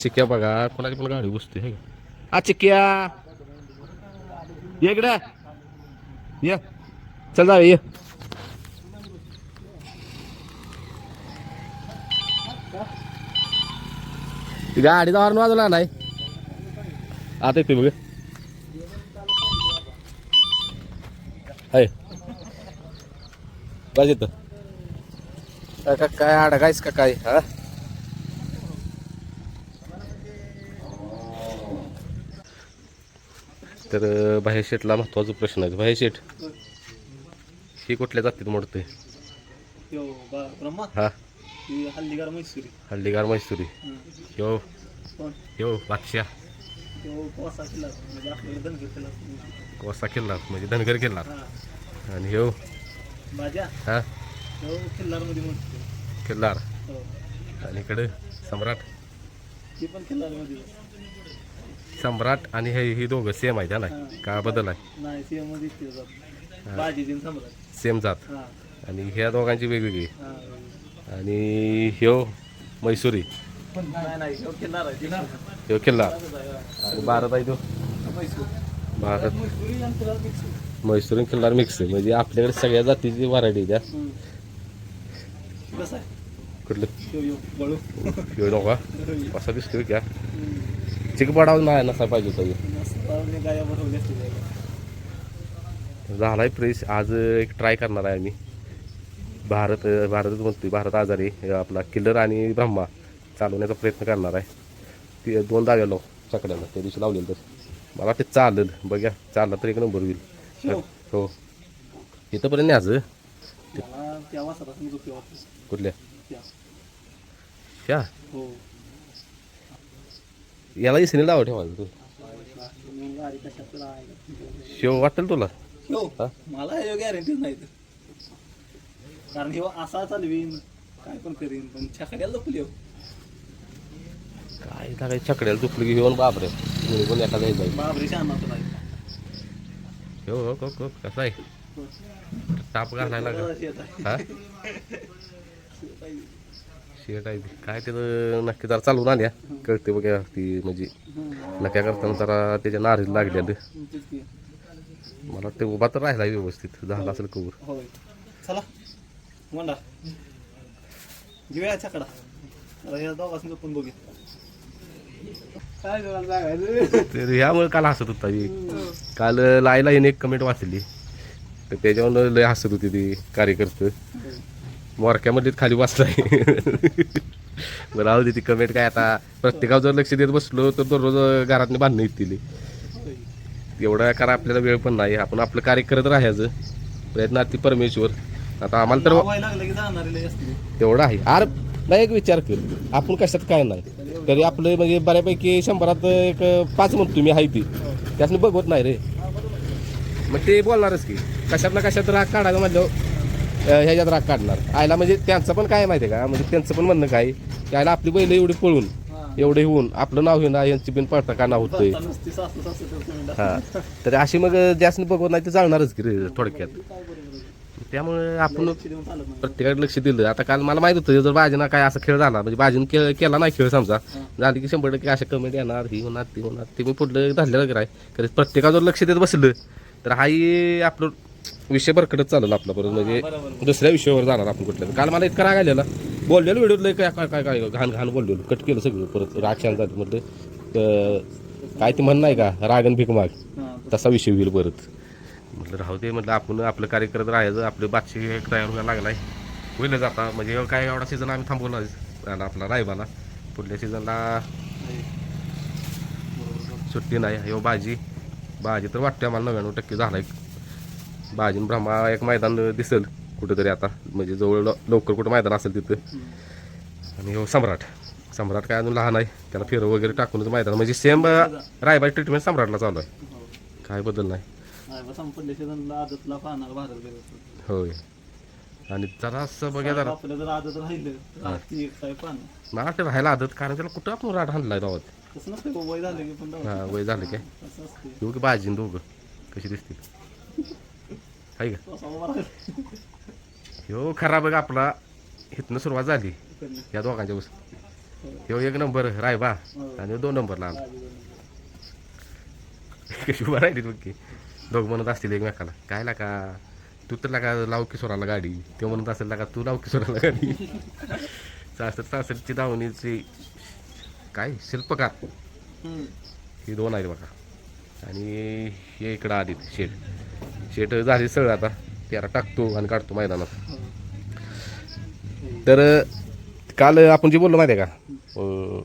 चिक्या बघा कोणाची पण गाडी बसते हे का? आ चिक्या! ये इकडे! ये. चल जा ये. गाडी गाडीचा हॉर्न वाजवला नाही. आता येते बघ. हाय. पाहिजे तर काय काय- काय का काय हा? तर बाहेर शेटला महत्त्वाचा प्रश्न आहे. बाहेर शेट ही कुठल्या जातीत मोडते यो हा. हल्लीगार मैसुरी हल्लीगार मैसुरी यो यो बादशाह. तो कोसा किल्ला म्हणजे धनगर किल्ला म्हणजे धनगर किल्ला आणि बाजा? हा? किल्लार. हो. आणि इकडं सम्राट? पण किल्लारमध्ये. सम्राट आणि हे ही दोघं सेम आहेत हा ना? का बदल आहे? नाही दिन सम्राट. सेम जात. हा. आणि ह्या दोघांची वेगवेगळी. हा. आणि ह्यो मैसुरी. नाही नाही आहे. ह्यो किल्लार. आणि भारत आहे तो. भारत मैसुरी आणि किल्लार मिक्स आहे. म्हणजे आपल्याकडे सगळ्या जातीची व्हरायटी त्या. कसं आहे? कुठलं? यो यो बळू. ह्यो नका कसा दिसतोय क्या? चिक पडावं नाही नसा पाहिजे होता. झालाय प्रेस आज एक ट्राय करणार आहे आम्ही. भारत भारतच म्हणतोय भारत आजारी हे आपला किल्लर आणि ब्रह्मा चालवण्याचा प्रयत्न करणार आहे. ते दोन दाव्या लाव चकड्याला त्या दिवशी लावलेलं तर मला वाटतं चालेल. बघ्या चालला तर एक नंबर होईल. शिव. हो. इथंपर्यंत ते वाटतं. कुठल्या? त्या? हो. याला इसणी लावा ठेवायचं तू. शेव वाटेल तुला. हो हा? मला हे गॅरंटीच नाही तर. कारण हे असा चालवीन काय पण करीन पण छकड्याला लपली हो. काय लागायचं चकड्याला दुखलं की घेऊन बापरे. कोणी पण एखादा जाईल. बाबरी शहाणा तुला हो हो हो हो कसं आहे? ताप घालायला हा? शेट आहे ती. काय त्याचं नक्की जरा चालवून आल्या. कळते बघा ती म्हणजे नक्या करताना जरा त्याच्या नारीला लागलेलं मला वाटतं उभा तर राहिला व्यवस्थित. झाला असेल कवर चला. घेऊया छकडा पण बघूया. तर ह्यामुळे काल हसत होता मी. काल लायला हिने एक कमेंट वाचली. तर त्याच्यावर लय हसत होती ती कार्यकर्ते. मोरक्यामध्ये खाली बसलाय. बरं राहू दे ती कमेंट काय आता? प्रत्येकावर जर लक्ष देत बसलो तर दररोज घरातनी बांधणं येतील. एवढा करा आपल्याला वेळ पण नाही. आपण आपलं कार्य करत राहायचं. प्रयत्नार्थी परमेश्वर. आता आम्हाला तर तेवढं आहे आर नाही एक विचार कर. आपण कशात काय नाही? तरी आपलं म्हणजे बऱ्यापैकी शंभरात एक पाच म्हणतो मी आहे ती. त्यासनी बघवत नाही रे. मग ते बोलणारच की. कशात ना कशात राग काढायला म्हणलं ह्याच्यात राग काढणार. आयला म्हणजे त्यांचं पण काय माहिती आहे का? म्हणजे त्यांचं पण म्हणणं काय? की आपली बैल एवढी पळून एवढे होऊन आपलं नाव घेऊन यांची बिन पळता का नाव होतंय? हा. तर अशी मग जास्त बघवत नाही तर चालणारच की रे थोडक्यात. त्यामुळे आपण प्रत्येकाकडे लक्ष दिलं. आता काल मला माहीत होतं जर बाजीना काय असा खेळ झाला म्हणजे बाजून के केला नाही खेळ समजा. झाली की शंभर टक्के अशा कमेंट येणार ही होणार ती होणार ते मी पुढलं धरलेलं काय कारण प्रत्येकावर लक्ष देत बसलं तर हाही आपलं विषय भरकडत चालेल आपला परत म्हणजे बरोबर दुसऱ्या विषयावर जाणार आपण कुठल्या. काल मला इतका राग आलेला. बोललेलं व्हिडिओ लय काय काय काय काय घाण घाण बोललेलो. कट केलं सगळं परत. राग शांत झाली. म्हटलं काय ते म्हण नाही का? रागन भीक माग. हा. तसा विषय होईल परत. म्हटलं राहू दे. म्हटलं आपण आपलं कार्य करत राहायचं. आपलं बादशी एक तयार व्हायला लागलाय. होईलच आता म्हणजे काय एवढा सीझन आम्ही थांबवला आपला रायबाला पुढल्या सीझनला सुट्टी नाही. ह्यो बाजी बाजी तर वाटते आम्हाला. नव्याण्णव टक्के झालाय. बाजीन ब्रह्मा एक मैदान दिसेल कुठेतरी आता. म्हणजे जवळ लवकर कुठं मैदान असेल तिथं. आणि हो सम्राट. सम्राट काय अजून लहान आहे. त्याला फेरं वगैरे टाकूनच मैदान. म्हणजे सेम रायबाची ट्रीटमेंट सम्राटला चालू आहे. काय बदल नाही. होय. आणि जरा असं बघा जरा. वाटतं राहायला आदत कारण त्याला कुठं आपण राट हाणलाय गावात. हा वय झालं काय येऊ की बाजीन दोघं. कशी दिसतील. आहे का. ह्यो खरा बघ आपला इथनं सुरुवात झाली. या दोघांच्या बस. ह्यो एक नंबर रायबा हो. आणि दोन नंबरला आला. कशी उभा राहिली बघ की दोघ म्हणत असतील एकमेकाला काय लागा तू तर लागा लाव किशोराला गाडी. ते म्हणत असेल लागा तू लाव किशोराला गाडी. सासर सासरची दावणीची काय? शिल्पकार. ही दोन आहेत बघा. आणि हे इकडं आली शेड शेड झाली सगळं आता. त्याला टाकतो आणि काढतो मैदानात. हो. तर काल आपण जे बोललो माहिती आहे का?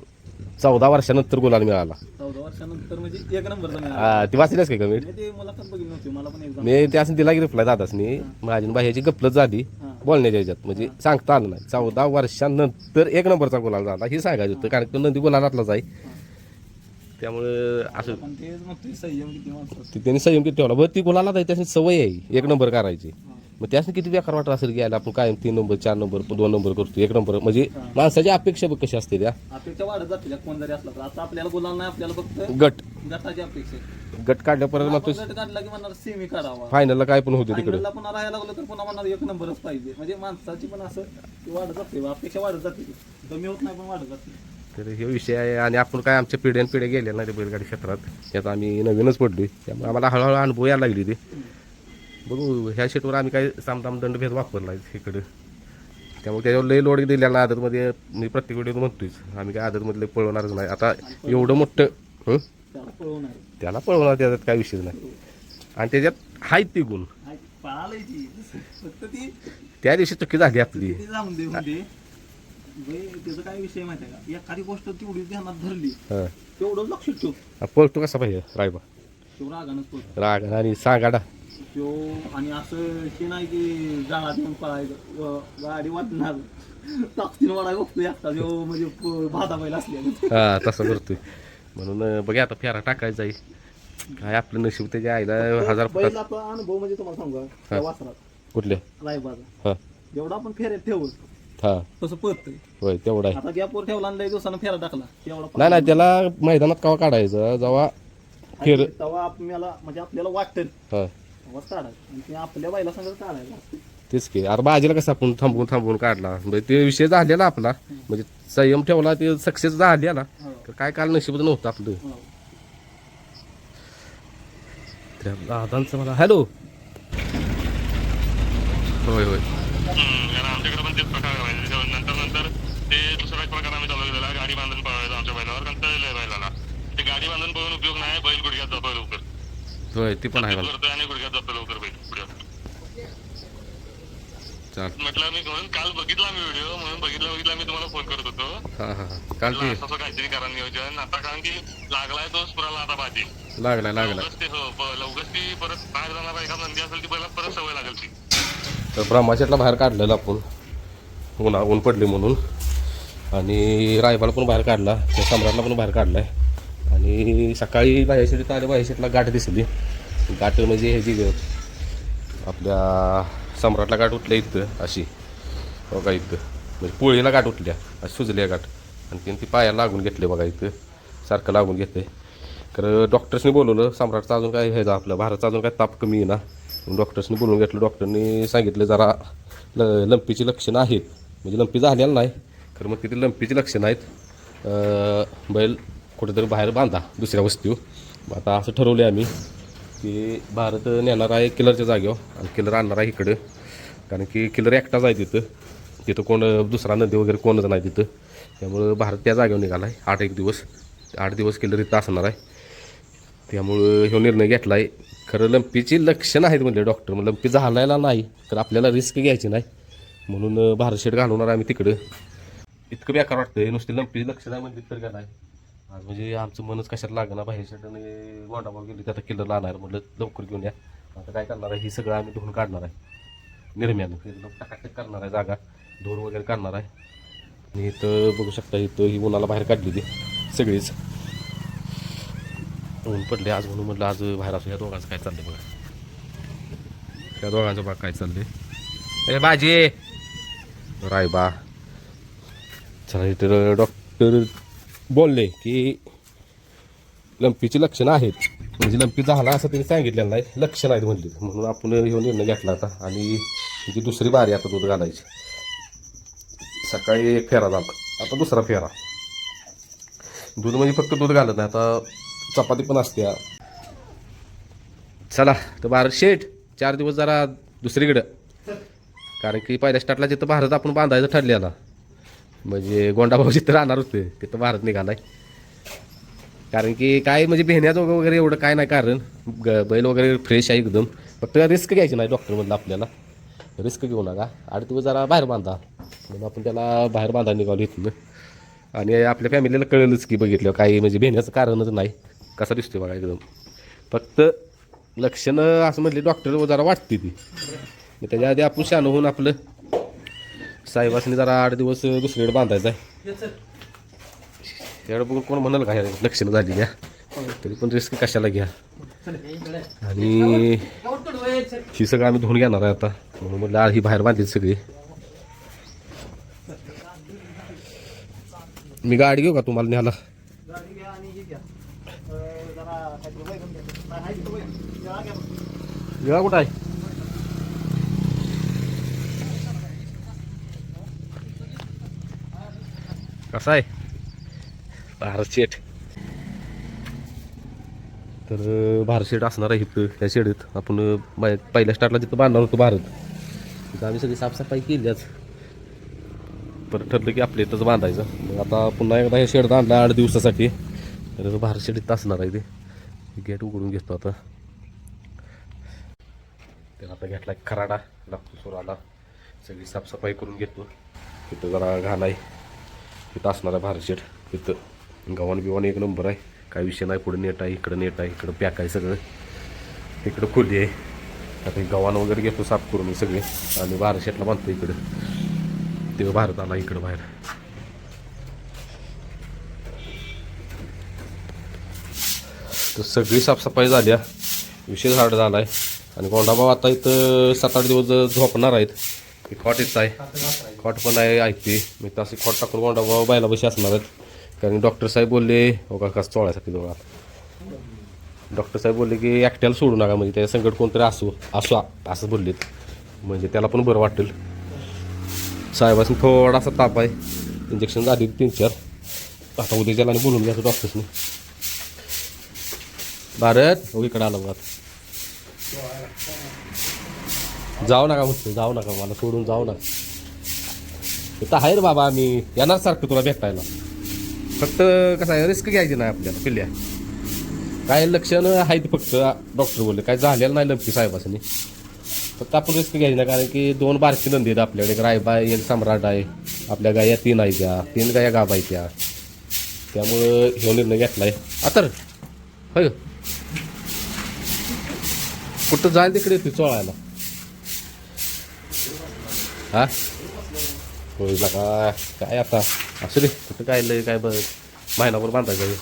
चौदा वर्षानंतर गुलाल मिळाला. चौदा वर्षानंतर म्हणजे एक ती वाचलीच काय कमेंट मी ते मुलाखत बघितली नव्हती. मला पण एक्झाम मी त्या दिला की रिप्लाय दादासनी माझी बाह्याची गपलत झाली. बोलण्याच्या ह्याच्यात. म्हणजे सांगता आलं नाही. चौदा वर्षानंतर एक नंबरचा गुलाल झाला. हे सांगायचं होतं. कारण तो नंदी गुलालातलाच आहे. त्यामुळं असं. पण तेच संयम किती माणसं ते त्यांनी संयम किती ठेवला. बरं ती गुलाला आहे त्याची सवय आहे. एक नंबर करायची. मग त्यासनी किती बेकार वाटत असेल की यायला आपण कायम तीन नंबर चार नंबर दोन नंबर करतो एक नंबर. म्हणजे माणसाची अपेक्षा बघ कशी असते त्या. अपेक्षा वाढत जातील कोण जरी असला तर. आता आपल्याला गुलाल नाही आपल्याला फक्त गट. गटाची अपेक्षा आहे. गट काढल्यापर्यंत मग आपण गट काढला की म्हणणार सेमी काढावा फायनलला काय पण होते तिकडे. फायनलला पुन्हा राहायला लागलं तर पुन्हा म्हणणार एक नंबरच पाहिजे. म्हणजे माणसाची पण असं ती वाढत जाते अपेक्षा वाढत जाते. कमी होत नाही पण वाढत जाते. तर हे विषय आहे आणि आपण काय आमच्या पिढ्यान पिढ्या गेल्या नाही ते बैलगाडी क्षेत्रात. यात आम्ही नवीनच पडलोय. त्यामुळे आम्हाला हळूहळू अनुभव यायला लागली ते. बघू ह्या शेटवर आम्ही काय सामदाम दंडभेद वापरला इकडं. त्यामुळे त्याच्यावर लय लोड दिलेला ना आदतमध्ये मी प्रत्येक वेळी म्हणतोयच आम्ही काय आदतमधले पळवणारच नाही. आता एवढं मोठं हं? त्याला पळवणार त्याच्यात काय विषय नाही. आणि त्याच्यात आहेत ती गुण. त्या दिवशी चुकी झाली आपली. त्याचा काय विषय माहिती आहे का? एखादी गोष्ट तेवढी ध्यानात धरली हां. तेवढं लक्ष ठेव. हा, पळतो कसा पाहिजे? रायबा तेवढं रागानच पळतो. राग आणि सांगाडा. त्यो आणि असं हे नाही की जाळात येऊन पळायचं. व गाडी वाटणार. ताकदीनं वाढाय बघतो एकटा जो म्हणजे प- भाता बैल असल्या हा तसं करतोय. म्हणून अं, बघा आता फेरा टाकायचा आहे. काय आपलं नशीब त्याच्या आईला हजार फुटात. बैलाचा अनुभव म्हणजे तुम्हाला सांगू का? त्या वासरात कुठले? रायबाचा. हा. जेवढा आपण फेऱ्यात ठेवत हा. तसं पळतंय. होय तेवढा आहे. आता गॅपवर ठेवला आणि लय दिवसानं फेरा टाकला. तेवढा नाही नाही त्याला मैदानात कवा काढायचं? जेव्हा फेर तेव्हा आपल्याला म्हणजे आपल्याला वाटतं. हा. तेव्हाच काढायचं. आणि ते आपल्या बैला संग काढायला तेच की. अरे बाजीला कसं आपण थांबवून थांबवून काढला? म्हणजे ते विषय झालेला आपला. म्हणजे संयम ठेवला ते सक्सेस झालेला हो. तर काय काल नशीबच नव्हतं आपलं. हो. त्या दादांचं मला हॅलो. होय होय. तेच प्रकार व्हायचे जेव्हा नंतर नंतर ते दुसरा एक प्रकार आम्ही चालू केलेला गाडी बांधून पळवायचं आमच्या बैलावर कारण तळलंय बैलाला ते गाडी बांधून पळून उपयोग नाही बैल गुडघ्यात जातो लवकर होय ती पण आहे करतोय आणि गुडघ्यात जातो लवकर बैल पुढे म्हटलं मी म्हणून काल बघितला मी व्हिडिओ म्हणून बघितला बघितला मी तुम्हाला फोन करत होतो हा हा हा काल असं काहीतरी करा नियोजन आता कारण की लागलाय तोच पुराला आता बाजी लागलाय लागलाय लवकरच ते हो परत बाहेर जाणार एका नंदी असेल ती बैला परत सवय लागेल ती तर ब्रह्माशेटला बाहेर काढलेलं आपण हो ऊन ऊन पडले म्हणून. आणि रायबाला पण बाहेर काढला त्या सम्राटला पण बाहेर काढला आहे आणि सकाळी बाहेरशेटीत आले बाहेरशेटला गाठ दिसली. गाठ म्हणजे हे जी आपल्या सम्राटला गाठ उठल्या इथं अशी. हो बघा इथं. म्हणजे पोळीला गाठ उठल्या अशी सुजल्या गाठ. आणखीन ती पायाला लागून घेतले बघा इथं. सारखं लागून घेते तर डॉक्टर्सनी बोलवलं सम्राटचा अजून काय ह्याचा आपलं भारतचा अजून काय ताप कमी आहे ना डॉक्टर्सनी बोलवून घेतलं डॉक्टरनी सांगितलं जरा ल लंपीची लक्षणं आहेत. म्हणजे लंपी झालेलं नाही. खरं मग तिथे लंपीची लक्षणं आहेत बैल कुठेतरी बाहेर बांधा दुसऱ्या वस्तीवर. मग आता असं ठरवले आम्ही की भारत नेणार आहे किलरच्या जागेवर आणि किलर आणणार आहे इकडं. कारण की किलर एकटाच आहे तिथं. तिथं कोण दुसरा नदी वगैरे कोणच नाही तिथं. त्यामुळं भारत त्या जागेवर निघाला आहे आठ एक दिवस. आठ दिवस किलर इथं असणार आहे. त्यामुळं ह्यो निर्णय घेतला आहे खरं लंपीची लक्षणं आहेत म्हणजे डॉक्टर. मग लंपी झालायला नाही. तर आपल्याला रिस्क घ्यायची नाही. म्हणून अं, भारत शेट घालवणार आम्ही तिकडं. इतकं बेकार वाटतंय. नुसती लक्ष नाही म्हणजे तर काय आज म्हणजे आमचं मनच कशात लागणार बाहेर शेटाने गोंडाबाग गेली आता किल्लर लावणार म्हटलं लवकर घेऊन या. आता काय करणार आहे? हे सगळं आम्ही धुवून काढणार आहे. निर्म्यानं. एकदम टाकाटक करणार आहे जागा. धुवून वगैरे करणार आहे. आणि इथं बघू शकता इथं ही उन्हाला बाहेर काढली होती सगळीच. ऊन पडले आज म्हणून म्हटलं आज बाहेर असू ह्या दोघांचं काय चाललंय बघा. त्या दोघांचं बघा काय चाललंय. ए बाजी! रायबा. चला इतर डॉक्टर बोलले की लंपीची लक्षणं आहेत. म्हणजे लंपी झाला असं त्यांनी सांगितलेलं नाही. लक्षणं आहेत म्हणले. म्हणून आपण हे निर्णय घेतला आता आणि ती दुसरी बारी आता दूध घालायची. सकाळी एक फेरा झाला. आता दुसरा फेरा. दूध म्हणजे फक्त दूध घालत नाही आता चपाती पण असते. चला तर बार शेठ. चार दिवस जरा दुसरीकडं. कारण की पहिल्या स्टार्टला जिथं भारत आपण बांधायचं ठरलेला म्हणजे गोंडाभाऊ जिथं राहणार होते तिथं भारत निघालाय. कारण की काय म्हणजे भेण्याचं वगैरे एवढं काय नाही कारण. ग बैल वगैरे फ्रेश आहे एकदम. फक्त रिस्क घ्यायची नाही डॉक्टरमधलं आपल्याला. रिस्क घेऊ नका. आणि तुम्ही जरा बाहेर बांधा. म्हणून आपण त्याला बाहेर बांधा निघालो इथून. आणि आपल्या फॅमिलीला कळेलच की बघितलं काही म्हणजे भेण्याचं कारणच नाही. कसा दिसतोय बघा एकदम. फक्त लक्षणं असं म्हटले डॉक्टर जरा वाटते ती. त्याच्या आधी आपण शान होऊन आपलं. साहेबासनी जरा आठ दिवस दुसरीकडे बांधायचं आहे. त्याकडे बघून कोण म्हणाल काय लक्षणं झाली घ्या. तरी पण रिस्क कशाला घ्या. आणि ही सगळं आम्ही धुवून घेणार आहे आता. म्हणून म्हटलं आज ही बाहेर बांधली सगळी. मी गाडी घेऊ का तुम्हाला न्यायला? घ्या आणि हे घ्या अं, जरा काहीतरी बैगन घ्या. नाही, आहे तिथं बैगन. जरा घ्या बघ. वेळा कुठं आहे कसा आहे भारत तर भारशेट असणार आहे इथं त्या शेडीत. आपण बाय- पहिल्या स्टार्टला तिथं बांधणार होतो भारत तिथं आम्ही सगळी साफसफाई केली आज. परत ठरलं की आपल्या इथंच बांधायचं. मग आता पुन्हा एकदा हे शेड आणला आठ दिवसासाठी. तर भारत इथं असणार आहे ते. गेट उघडून घेतो आता. त्याला आता घेतला एक खराडा लागतो सोराला सगळी साफसफाई करून घेतो. तिथं जरा घाण आहे. तिथं असणार आहे भारतशेट तिथं गव्हाण एक नंबर आहे. काय विषय नाही पुढे नेट आहे इकडं नेट आहे इकडं पॅक आहे सगळं. इकडं खोली आहे. आता गव्हाण वगैरे घेतो साफ करून मी सगळे. आणि भारतशेटला बांधतो इकडं. तेव्हा भारत आला इकडं बाहेर. तर सगळी साफसफाई झाल्या विशेष हार्ड झाला आहे. आणि गोंडाबाब आता इथं सात आठ दिवस झोपणार आहेत. ही खॉट इथं आहे खॉट पण आहे ऐकते मी तसे खॉट टाकून गोंडाभाऊ बायला बशी असणार आहेत कारण डॉक्टर साहेब बोलले हो का कसं चोळायसाठी जवळ डॉक्टर साहेब बोलले की ॲक्ट्याला सोडू नका म्हणजे त्याच्या संकट कोणतरी असू असू असं बोललेत म्हणजे त्याला पण बरं वाटेल साहेबासून थोडासा ताप आहे इंजेक्शन झाली तीन चार आता उद्याच्याला आणि बोलून घ्यायचं डॉक्टर्सनी भारत हो इकडे आला बघा जाऊ नका म्हणतो जाऊ नका मला सोडून जाऊ नका. इथं आहे रे बाबा आम्ही येणार सारखं तुला भेटायला. फक्त कसं आहे रिस्क घ्यायची नाही आपल्याला पिल्ल्या काय लक्षण आहेत फक्त डॉक्टर बोलले. काय झालेलं नाही लंपी साहेबांनी फक्त आपण रिस्क घ्यायची नाही कारण की दोन बारकी नंदी आहेत आपल्याकडे. एक रायबा आहे एक सम्राट आहे. आपल्या गाया तीन आहेत त्या. तीन गाया आहेत त्या. त्यामुळं ह्यो निर्णय घेतलाय. आता होय. कुठं जाईल तिकडे येते चोळायला. हा होय का काय आता असू दे कुठं काय लय काय बघ महिनाभर बांधायचं आहे.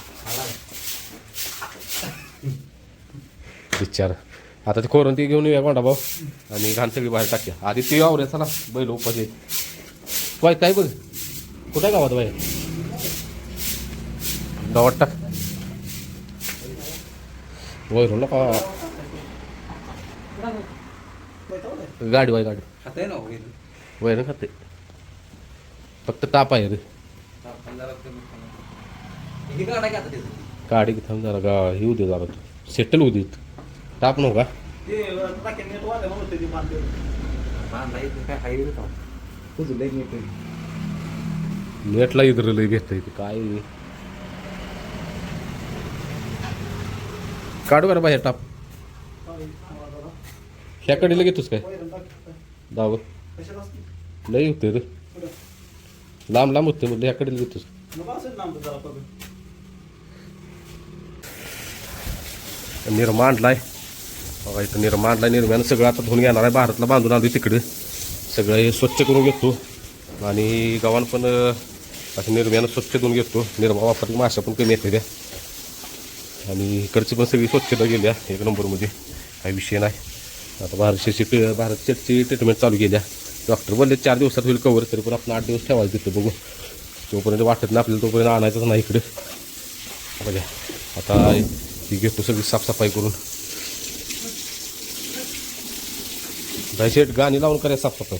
विचार आता ते कोरून ती घेऊन येऊया गोंडा भाऊ आणि घाण सगळी बाहेर टाकूया आधी ती आवरे चला बैल उपाशी वाय काय बघ कुठं आहे गावात बाहेर गावात टाक वैरून नका गाडी वाय गाडी खाते खाते. फक्त ताप आहे रे. काढी थांब जरा गा हे होऊ दे जरा. सेटल होऊ देत. ताप नव्हता काय का? नेटला इतर लय घेता येते काय काढू का रे बाहेर टाप ह्याकडे लगेच ह्या घेतोस काय? दाव कशाला लय होते रे. लांब लांब होते म्हणजे ह्या कडेला घेतोस मग असेल ना आमचं जरा पकडून. निर्माणलाय बघा इथं निर्माणला निर्म्यानं सगळं आता धुवून घेणार आहे भारतला बांधून आलो तिकडे. सगळं हे स्वच्छ करून घेतो. आणि गव्हाण पण असं निर्म्यानं स्वच्छ धुवून घेतो. निर्मा वापरली माशा पण कमी येते त्या आणि इकडची पण सगळी स्वच्छता गेल्या एक नंबरमध्ये. काही विषय नाही. आता भारत शेटची भारत शेटची ट्रीटमेंट चालू केल्या डॉक्टर बोलले चार दिवसात होईल कवर तरी पण आपण आठ दिवस ठेवायला तिथं बघू. तोपर्यंत वाटत नाही आपल्याला तोपर्यंत आणायचंच नाही इकडे. बघा आता ही घेतो सगळी साफसफाई करून. शेट गाणी लावून करा साफसफाई.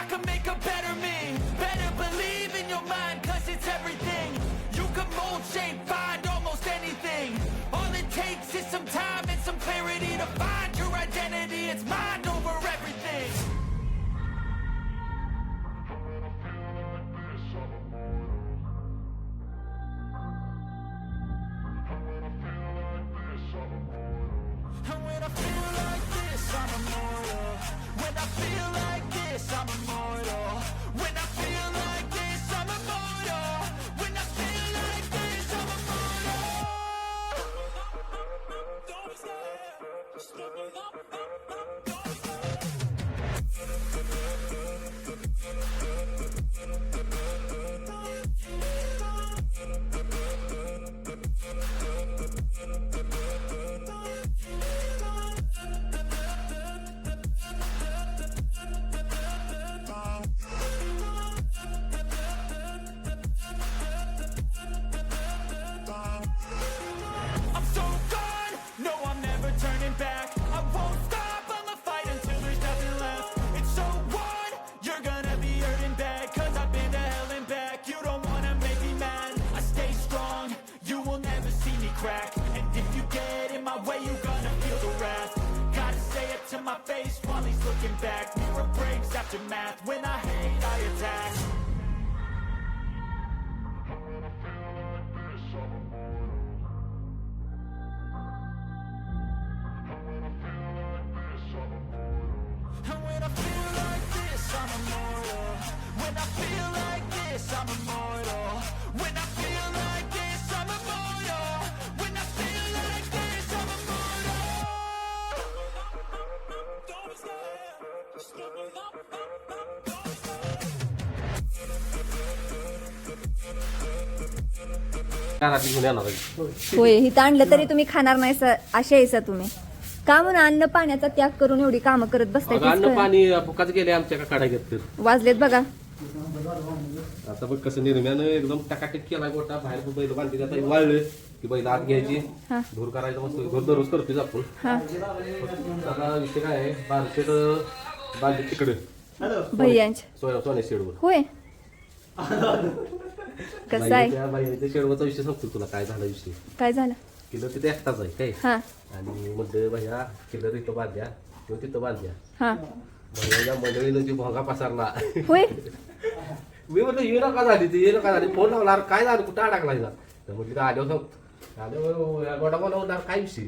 I hate, I attack. घरात घेऊन येणार आहे. होय इथं आणलं तरी तुम्ही खाणार नाही सर असे आहे सर तुम्ही. का म्हणून अन्न पाण्याचा त्याग करून एवढी कामं करत बसताय अगं, तेच अन्न कळलं. पाणी फुकाच गेले आमच्या काढा घेत वाजलेत बघा. आता बघ कसं निर्म्यानं एकदम टकाटक केला गोटा. बाहेर बैल बांधली आता वाळलं की बैल आत घ्यायची. हा. धूर करायचं मस्त धूर दररोज करतोय आपण हा. आता विषय काय आहे? बारशेट बांधली तिकडे. हॅलो भैयांच्या सोया सोन्या शेडवर. होय. कसं आहे? बाईच्या शेडवरचा विषय सांगतो तुला. काय झाला विषय? काय झालं? किलर तिथे एकटाच आहे काय? हा. आणि म्हणलं भैया किलर इथं बांधल्या किंवा तिथं बांधल्या हा. मंडळीनं जी भोंगा पसरला. होय? मी म्हटलं ये नका झाली ती ये नका झाली. फोन लावला अरे काय झालं? कुठं अडकला हिला? तर म्हटलं का आल्यावर सांग आल्यावर गोडा होणार काय विषय?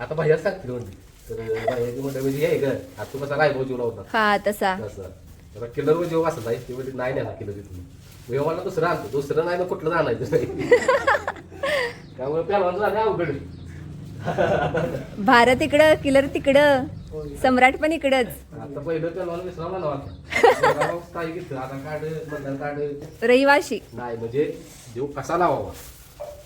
आता भैया सांगतील म्हणते तर भैयाची म्हणलं म्हणजे हे ग आता तू कसा रायभाऊ जीवला होता हा तसा. तर किलर जेव्हा असं जाईल ते म्हणजे नाही नेला किलर तिथून. मला दुसरं आणतो दुसरं नाही ना कुठलं आणायचं नाही त्यामुळे पहिला झालं अवघड. भारत इकडं किलर तिकडं सम्राट पण इकडंच. आता पहिलं विसरावला नव्हता घेतलं रहिवाशी. नाही म्हणजे देव कसा लावावा?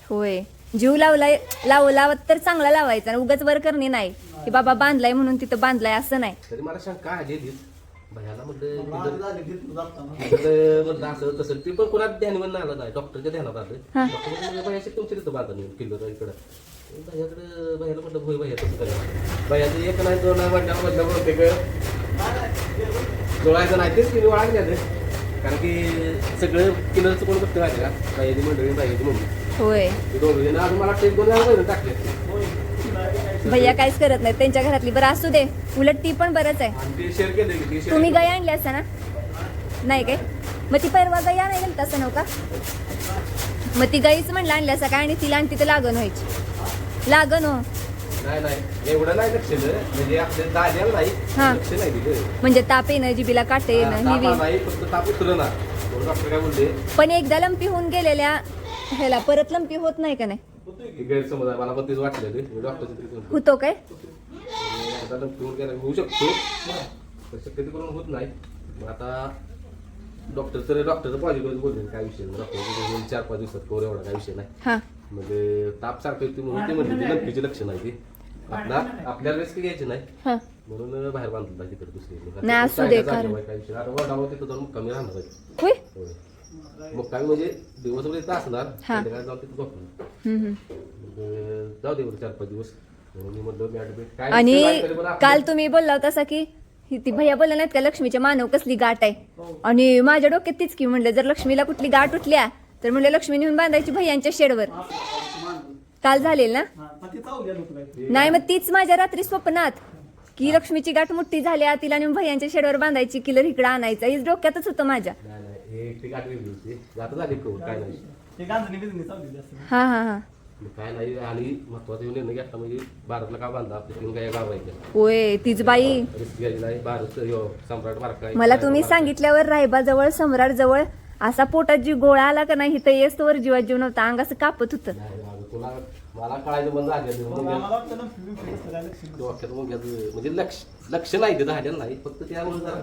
होय. जीव लावलाय लाव लावत तर चांगला लावायचा. आणि उगाच वर करणे नाही. की बाबा बांधलाय म्हणून तिथं बांधलाय असं नाही. तरी मला शंका आलेलीच भयाला म्हटलं असं तसं. ते पण आलं नाही डॉक्टरच्या ध्यानात आलं हा. डॉक्टर भयाशी तिथं इकडं. भयाकडं भयाला म्हटलं होय भैया तसं करा. भयाचं एक नाही दोन नाही म्हटलं म्हटलं बहुतेक डोळायचं नाही तेच कारण की सगळं किलरचं कोण बघतं माहिती का? भैयाची मंडळी भैयाची मम्मी. होय. ते दोघं जण अजून मला टेक दोन वेळा टाकले भैया काहीच करत नाही त्यांच्या घरातली. बरं असू दे. उलट ती पण बरंच आहे. तुम्ही. गाय आणली असता ना? नाही काय? मग ती परवा गाय नाही गेलं तसं नव्हता मग ती गाईच म्हणलं आणली असं काय आणि तिला आणि तिथं लागण व्हायची. लागण हो. म्हणजे हा. म्हणजे ताप येणं जिबीला काटे येणं पण एकदा लंपी होऊन गेलेल्या ह्याला परत लंपी होत नाही का नाही? की गैरसमज आहे. मला पण तेच मी डॉक्टरचं तेच म्हणतो होतो काय? आता डॉक्टर वगैरे होऊ शकतो. पण शक्यतो करून होत नाही. मग आता डॉक्टर तर डॉक्टरचं पॉझिटिव्ह बोलले. काय विषय नाही. डॉक्टर चार पाच दिवसात कवर एवढा काय विषय नाही. हा. म्हणजे ताप सारखं येते म्हणून ते म्हणते ते लक्षण आहे ती. आपला आपल्याला रिस्क घ्यायची नाही. हा. म्हणून बाहेर बांधला तिकडे दुसरी नाही, असू दे, खरं. वडावर तिथं जाऊन कमी राहणार आहे. होय? होय. मग काय म्हणजे दिवसभर इथं असणार हा. संध्याकाळी जाऊन तिथं झोपणार हम्म, हम्म. मग जाऊ दे बरं चार पाच दिवस. म्हणून मी म्हणलं मी ऍडमिट काय आणि काय तरी काल तुम्ही बोलला होता की ही ती भैया बोलला नाहीत का लक्ष्मीच्या मानव कसली गाठ आहे? आणि माझ्या डोक्यात तीच की म्हणलं जर लक्ष्मीला कुठली गाठ उठल्या तर म्हणलं लक्ष्मी नेऊन बांधायची भैयांच्या शेडवर. काल झालेल ना? हा नाही मग तीच माझ्या रात्री स्वप्नात की लक्ष्मीची गाठ मोठी झाली तिला नेऊन भैयांच्या शेडवर बांधायची किलर इकडं आणायचा हीच डोक्यातच होतं माझ्या. नाही हे एकटी गाठ वेगळी होती. आता झाली कवर काय नाही ते गांजणी बिजणी चावलेली असते हा हा हा. मग काय नाही आणि महत्त्वाचा निर्णय घेतला. म्हणजे भारतला का बांधा आपल्या तीन काय गावायच्या होय तीच बाई. रिस्क घ्यायची नाही. भारत ह्यो सम्राट आहे. मला तुम्ही सांगितल्यावर रायबाजवळ सम्राट जवळ असा पोटात जी गोळा आला का नाही इथं येस्तवर जीवात जीव नव्हता. अंग असं कापत होतं. तुला मला कळायचं बंद झालं. वाटतं ना डोक्यात मुंग्याचं म्हणजे लक्ष लक्ष नाही ते झालेलं नाही. फक्त त्यामुळे जरा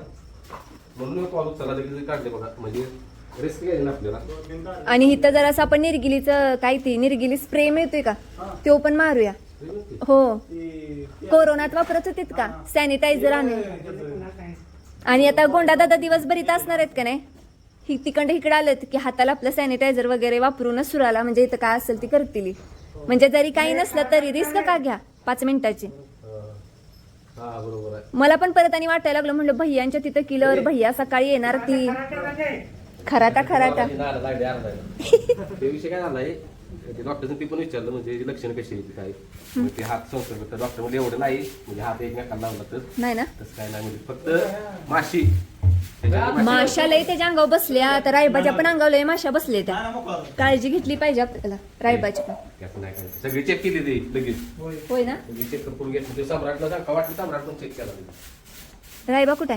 म्हणून मी कॉल उचलला लगेच काढले बघा. म्हणजे रिस्क घ्यायची ना आपल्याला. आणि इथं जर असं आपण निर्गिलीचं काय ती निर्गिली स्प्रे मिळतोय का? तो पण मारूया. हो. कोरोनात वापरत होतीत का? सॅनिटायझर आणून आणि आता गोंडा दादा दिवसभर इथं असणार आहेत का नाही? ही तिकडं इकडे आलं की हाताला आपलं सॅनिटायझर वगैरे वापरूनच सुराला म्हणजे इथं काय असेल ती करतील. म्हणजे जरी काही नसलं तरी रिस्क का घ्या? पाच मिनिटाची. हा बरोबर आहे. मला पण परत आणि वाटायला लागलं म्हणलं भैयांच्या तिथं किलर भैया सकाळी येणार ती. खराटा खराटा लागले ते विषय काय झालाय? ते डॉक्टरने ती पण विचारलं म्हणजे याची लक्षणं कशी येते काय? मग ते हात संसर्ग तर डॉक्टर म्हणजे एवढं नाही म्हणजे हात एकमेकांना लावला तर नाही ना? तसं काय नाही म्हणजे फक्त माशी. माशा लय त्याच्या अंगावर बसल्या आता रायबाच्या पण अंगावर लय माशा बसल्या त्या. काळजी घेतली पाहिजे आपल्याला रायबाची पण. सगळी चेक केली ती लगेच. होय. ना? चेक करून घेतली सम्राटला सांग का वाटलं सम्राट पण चेक केला. रायबा कुठे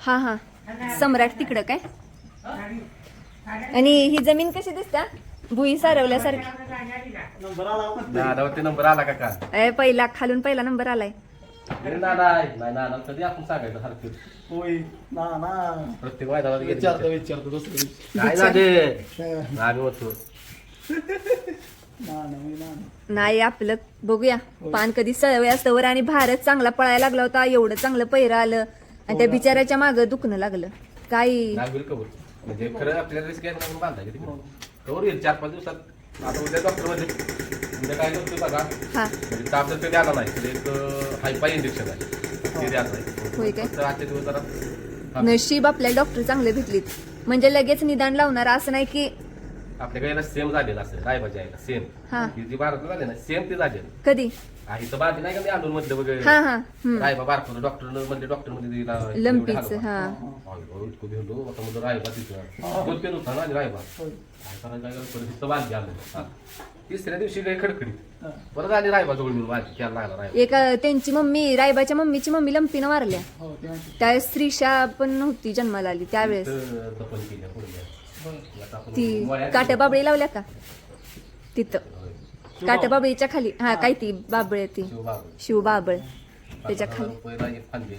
हा हा सम्राट तिकडं काय? आणि ही जमीन कशी दिसत्या भुई सारवल्यासारखी. नंबर आला पहिला खालून पहिला नंबर आलाय. नाही कधी आपण सांगायचं सारखं? होय ना ना प्रत्येक विचारतो विचारतो दिवशी. काय झाले? आम्ही म्हणतो ना ना मी ना ना. नाही आपलं बघूया. पान कधी सवय असतं आणि भारत चांगला पळायला लागला होता. एवढं चांगलं पहिरं आलं. आणि त्या बिचाऱ्याच्या मागं दुखणं लागलं. काही म्हणजे खरं आपल्याला रिस्क घ्यायला बांधायचं कवर येईल चार पाच दिवसात. आता उद्या डॉक्टरमध्ये. काय बघा. हा. म्हणजे ताप जर कधी आला नाही एक हायपाय इंजेक्शन आहे. ते द्यायचं आहे होय काय? फक्त आजचे दिवस जरा नशीब आपल्याला डॉक्टर चांगले भेटलीत. म्हणजे लगेच निदान लावणार असं नाही की आपल्याकडे सेम झालेलं असं रायबाजी आहे सेम हा. जी भारत झाले ना सेम ते झालेलं कधी? आहे तर नाही का मी आणून मधलं वगैरे हा हा. हम्म. रायबा बारकोर डॉक्टर म्हणजे डॉक्टरमध्ये लंपीचं हा. इतकं भेटलो आता रायबा तिथं. दोन पेन होता ना आणि रायबा काय करायचं काय करायचं? तिथं बांधली आलं. तिसऱ्या दिवशी काही खडखडीत. परत आली रायबा जवळ मी बांधली त्याला लागला रायबा एक त्यांची मम्मी रायबाच्या मम्मीची मम्मी लंपीनं मारल्या. हो ते आणखी. त्यावेळेस स्त्रीशा पण नव्हती जन्माला आली त्यावेळेस. तर दफन केल्या पुढल्या. आता आपण ती काट्या बाबळी लावल्या का? तिथं. काट्या बाबळीच्या खाली. हा काय ती बाबळ ती. शिव बाबळ. त्याच्याखाली. एक फांदी.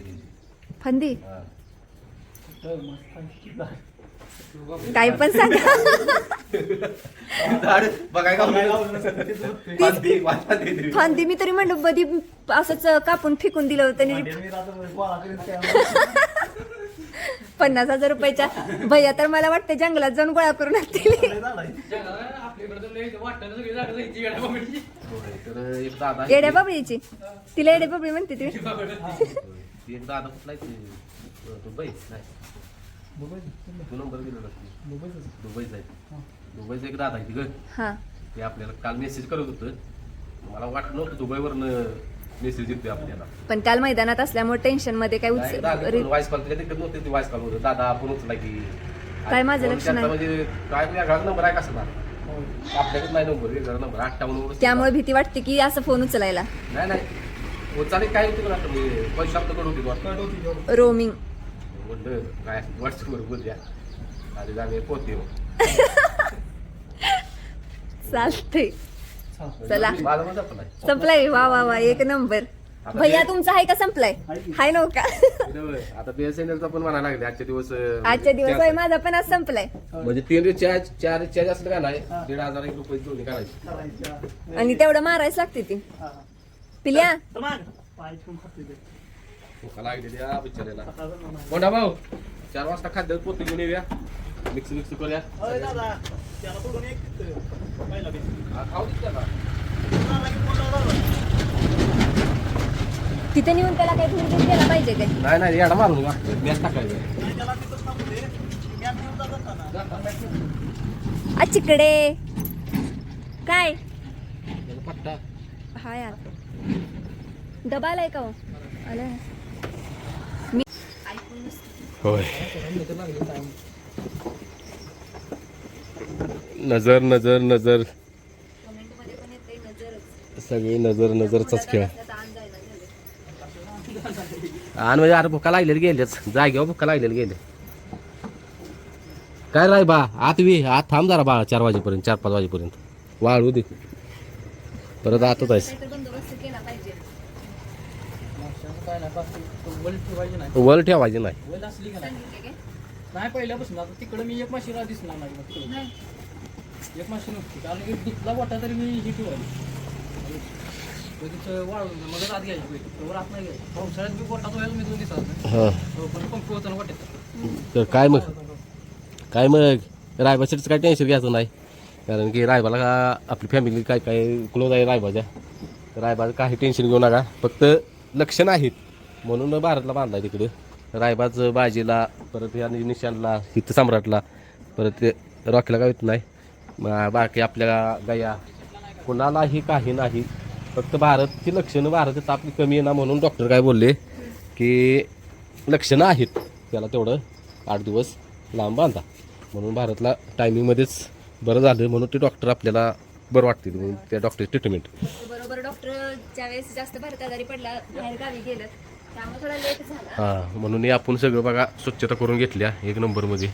फंदी? हा. काय पण सांगा. फांदी मी तरी म्हणलं बधी असंच कापून फेकून दिलं होतं पन्नास हजार रुपयाच्या. भैया तर मला वाटतं जंगलात जाऊन गोळा करून येड्या बाबळीची. तिला येड्या बाबळी म्हणते ती? दुबई नाही. दुबई तू नंबर दिलेला असतो. दुबईच दुबईचा आहे. दुबईचा एक दादा आहे हा. ते आपल्याला काल मेसेज करत होतं. मला नव्हतं दुबईवरनं मेसेज येतोय आपल्याला. पण काल मैदानात असल्यामुळे टेन्शनमध्ये काय नाही, दादा उच कॉल तिकडे नव्हते होतं दादा आपण उचला की. काय माझं लक्ष नाही. म्हणजे काय वेगळा नंबर आहे कसं होय. आपल्याकडे नाही नंबर वेगळा नंबर अठ्ठावन्न त्यामुळे भीती वाटते की असं फोन उचलायला. नाही नाही. उचाली काय होती पण आता म्हणजे पैसे आपल्याकडे होती वाटतं. रोमिंग म्हणलं काय व्हॉट्सअपवर बोलूया. आणि आम्ही चालतंय. चला. पण आहे संपलाय? वा वा वा एक नंबर. भैया तुमचा आहे का संपलाय? हाय नव का? आता बीएसएनएलचा पण म्हणा लागले आजच्या दिवस अं, आजच्या दिवस जास्त. होय माझा पण आज संपलाय. म्हणजे तीन रिचार्ज चार रिचार्ज असलं का नाही दीड हजार एक रुपये दोन्ही करायचे आणि तेवढं मारायच लागते ती. पिल्या? तर माग. पाय ठेवून खाते ते. भाऊ चार वाजता खाद्य पोती घेऊन येऊया. मिक्स मिक्स करूया. तिथं. हा, की नेऊन त्याला काही धुडधुड केला पाहिजे काय नाही नाही याडा मारून टाकायचं मॅच टाकायचं. नाही, त्याला तिथंच थांबू दे. मी आता येऊन जात असताना. आ चिकडे. काय? पट्टा. हा यार डबा आलाय का हो? ऐकूनच होय. नजर नजर नजर. सगळी नजर नजरचाच खेळ. आणि म्हणजे अरे भुका लागलेले गेलेच. जागेवर भुका लागलेले गेले. काय राय बा आत वी आत थांब जरा बाळा चार वाजेपर्यंत चार पाच वाजेपर्यंत. वाळू दे. परत आतच आहेस काहीतरी बंदोबस्त केला पाहिजे काय नाही, बाकी तो वल ठेवायची नाही. वर ठेवायचे नाही. वल असली का नाही? सांगितले काय? नाही पहिल्यापासून. आता तिकडं मी एक माशीला दिसणार नाही मग तिकडं. नाही. एक माशी नव्हती कारण की दुधला वाटा तरी मी ही ठेवायची मग तिथं वाळून मग रात घ्यायची पहिले तोवर आत नाही घ्यायची. पावसाळ्यात मी पोटात व्हायला मी दोन दिवसात नाही. हां. तो पण पंप होताना वाटत. तर काय मग? काय मग? रायबासाठीच काय टेन्शन घ्यायचं नाही. कारण की रायबाला का आपली फॅमिली काय काय क्लोज आहे रायबाच्या. तर रायबाचं काही टेन्शन घेऊ नका. फक्त लक्ष नाहीत. म्हणून भारतला बांधला आहे तिकडं. रायबाज बाजीला परत या निशानला हित सम्राटला परत ते रॉकीला काय होत नाही. मग बाकी आपल्या गया. कुणालाही काही नाही. फक्त भारतची लक्षणं भारतात आपली कमी आहे ना म्हणून डॉक्टर काय बोलले की लक्षणं आहेत. त्याला तेवढं आठ दिवस लांब बांधा. म्हणून भारतला टायमिंगमध्येच बरं झालं म्हणून ते डॉक्टर आपल्याला बरं वाटते म्हणून त्या डॉक्टरची ट्रीटमेंट बरोबर डॉक्टर ज्यावेळेस जास्त भारत आजारी पडला बाहेर गावी गेलं हां म्हणून आपण सगळं बघा स्वच्छता करून घेतल्या एक नंबरमध्ये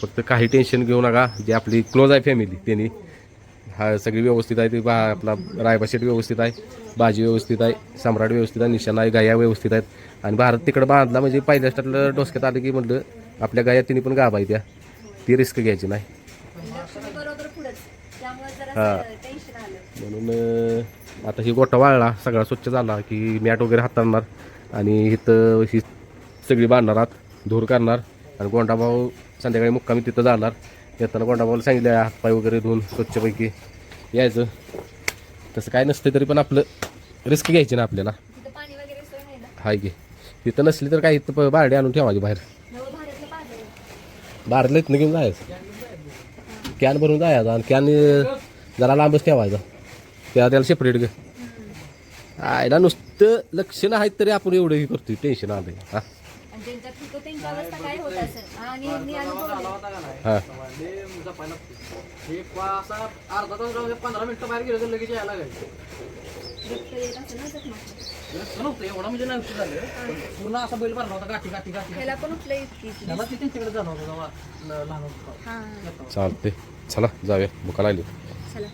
फक्त काही टेन्शन घेऊ नका जे आपली क्लोज आहे फॅमिली त्यांनी. हा सगळी व्यवस्थित आहे ते बा आपला रायबा शेट व्यवस्थित आहे बाजी व्यवस्थित आहे सम्राट व्यवस्थित आहे निशाणा आहे गाया व्यवस्थित आहेत. आणि भारत तिकडं बांधला म्हणजे पहिल्या स्टार्टला डोसक्यात आलं की म्हटलं आपल्या गाया तिने पण गाभ आहे त्या ती रिस्क घ्यायची नाही. हा. म्हणून आता ही गोटा वाळला सगळा स्वच्छ झाला की मॅट वगैरे हाताळणार आणि इथं ही सगळी बांधणार धूर करणार. आणि गोंडाभाऊ संध्याकाळी मुक्कामी तिथं जाणार. येताना गोंडाभाऊला सांगितलं हातपाय वगैरे धुवून स्वच्छपैकी यायचं. तसं काय नसतं तरी पण आपलं रिस्क घ्यायची ना आपल्याला. हाय की. तिथं नसली तर काय इथं प- बारडी आणून ठेवायची बाहेर. बाहेरला इथनं घेऊन जायचं. कॅन भरून जायचं आणि कॅन जरा लांबच ठेवायचा. त्या त्याला सेपरेट ग आयला नुसतं लक्षणं आहेत तरी आपण एवढं हे करतोय टेन्शन आलंय. हा. आणि त्यांच्यात होतं त्यांची अवस्था काय होत असेल आणि यांनी अनुभवलंय. हा. जपायला एक असा अर्धा तास राहून पंधरा मिनिटं बाहेर गेलं तर लगेच यायला लागायचं रक्त येत असेल ना जखमातून. रक्त नव्हतं एवढा म्हणजे नव्हतं झालं पण पूर्ण असा बैल भरला होता गाठी गाठी गाठी ह्याला पण उठलं इतकी त्याला ती त्यांच्याकडे झाला होता जेव्हा ल- लहान होता. हा. चालते चला जाऊया. भुका लागली. चला.